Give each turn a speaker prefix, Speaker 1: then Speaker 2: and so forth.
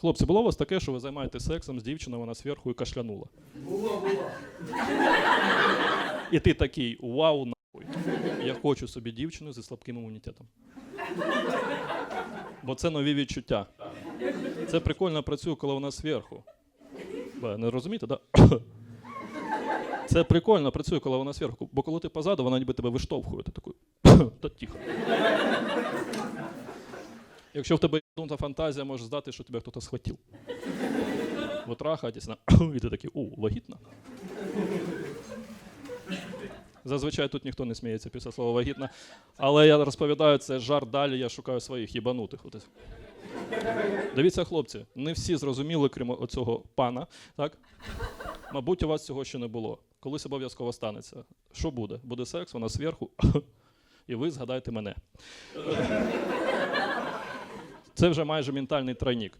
Speaker 1: Хлопці, було у вас таке, що ви займаєтесь сексом з дівчиною, вона зверху і кашлянула.
Speaker 2: Було, було.
Speaker 1: І ти такий, вау, нахуй. Я хочу собі дівчину зі слабким імунітетом. Бо це нові відчуття. Це прикольно працює, коли вона зверху. Бе, Не розумієте? Да? Це прикольно працює, коли вона зверху. Бо коли ти позаду, вона ніби тебе виштовхує. Ти такий, та тихо. Якщо в тебе та фантазія, може здати, що тебе хтось схватив. Ви трахаєтесь, і ти такий, о, вагітна. Зазвичай тут ніхто не сміється після слова вагітна. Але я розповідаю це жарт далі, я шукаю своїх їбанутих. Дивіться, хлопці, не всі зрозуміли, крім оцього пана. Так? Мабуть, у вас цього ще не було. Колись обов'язково станеться. Що буде? Буде секс, вона зверху, і ви згадайте мене. Це вже майже ментальний тройник.